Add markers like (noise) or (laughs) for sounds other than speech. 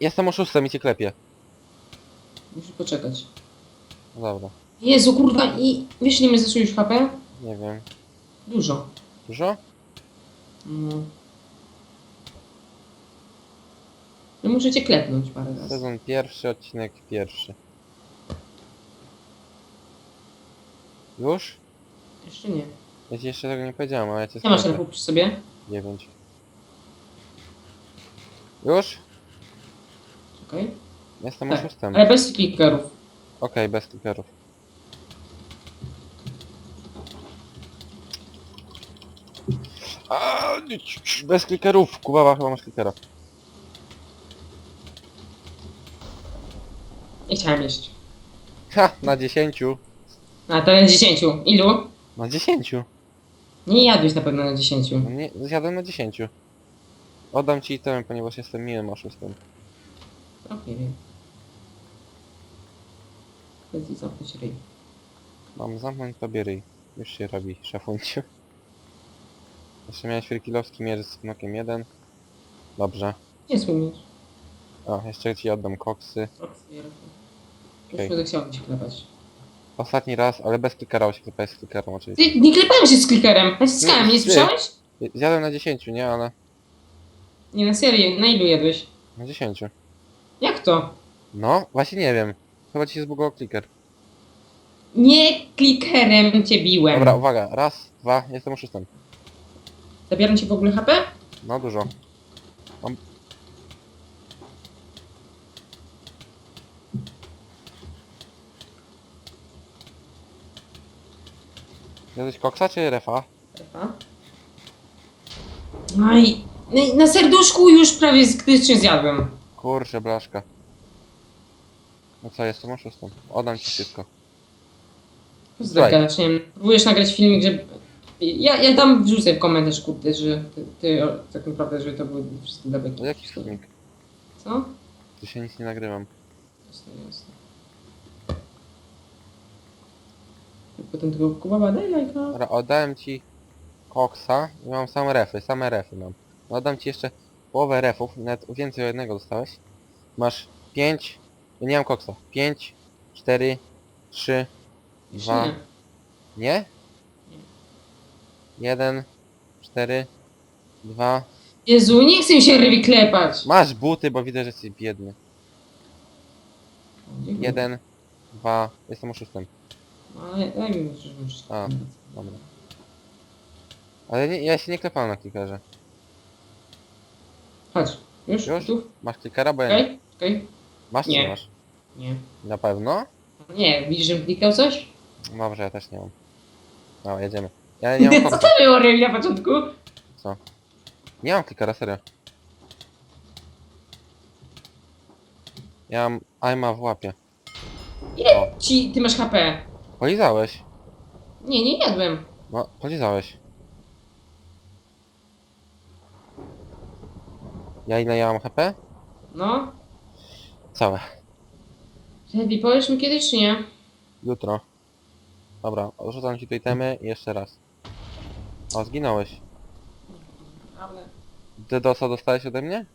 Jestem oszustem i cię klepię. Muszę poczekać. No dobra, Jezu, kurwa, i wiesz ile mnie już HP? nie wiem. Dużo. Dużo? No. No muszę cię klepnąć parę razy. Sezon pierwszy, odcinek pierwszy. Już? Jeszcze nie. Ja ci jeszcze tego nie powiedziałem, ale ja cię Nie masz sklepię. refu przy sobie? 9. Już? Czekaj. Jestem Tak, oszustem. Ale bez klickerów. Okej, bez klikerów. A, Bez klikerów, Kubawa chyba masz klikera. Nie chciałem jeść. Ha, na 10. A to na 10. Ilu? Na 10. Nie jadłeś na pewno na 10. No nie, zjadłem na 10. Oddam ci ten, ponieważ jestem miłym oszustem. Okej, wiem. Chcę ci zamknąć ryj. Mam zamknąć tobie ryj. Już się robi, szafunciu. Jeszcze miałeś frikilowski miecz z knokiem 1. Dobrze. Nie swój miecz. O, jeszcze ci oddam koksy. Już Okej. będę chciał ci klepać. Ostatni raz, ale bez klikera, bo się klepałeś z klikerem oczywiście. Ty, nie klepałem się z klikerem. Naciskałem, nie ty. słyszałeś? Zjadłem na 10, nie? Ale Nie, na serio. Na ilu jadłeś? na 10. Jak to? No, właśnie nie wiem. Chyba ci się zbugował kliker. Nie klikerem cię biłem. Dobra, uwaga. Raz, dwa, jestem oszustem. Zabieram ci w ogóle HP? No dużo. Mam... Jesteś koksa czy refa? Aha. Aj, no i na serduszku już prawie skrytycznie zjadłem. Kurczę, blaszka. No co, jestem oszustem. Oddam ci wszystko. Zdrowia, nie wiem, próbujesz nagrać filmik, że... Ja, ja tam wrzucę w komentarz, kurde, że ty, ty o, tak naprawdę, że to był wszystko dla beki. No jaki filmik? Co? Tu się nic nie nagrywam. Jasne, jasne. I Potem tylko Kuba, daj lajka. Dobra, oddałem ci koksa i mam same refy, same refy mam. No, oddam ci jeszcze połowę refów, nawet więcej o jednego dostałeś. Masz 5, ja nie mam koksa. 5, 4, 3, 2, Nie. nie? 1, 4, 2. Jezu, nie chcę mi się rybi klepać. Masz buty, bo widzę, że jesteś biedny. 1, 2, jestem oszustem. Ale daj mi może, że A. Dobra. Ale nie, ja się nie klepałem na klikerze. Chodź. Już? Już? Tu? Masz klikera, bo ja nie. Okej? Okej? Masz czy Nie. nie masz? Nie. Na pewno? Nie, widzisz, że klikał coś? Dobrze, ja też nie mam. No, jedziemy. Ja (laughs) nie mam Co to było rybi na początku? Co? Nie mam klikera, serio. Ja mam aima w łapie. Ile ci, ty masz HP? Polizałeś. Nie, nie jadłem. No, polizałeś. Ja ile ja mam HP? No. Całe. Lepiej powiesz mi kiedyś, czy nie? Jutro. Dobra, odrzucam ci tutaj temy i jeszcze raz. O, zginąłeś. Ale... DDoSa dostałeś ode mnie?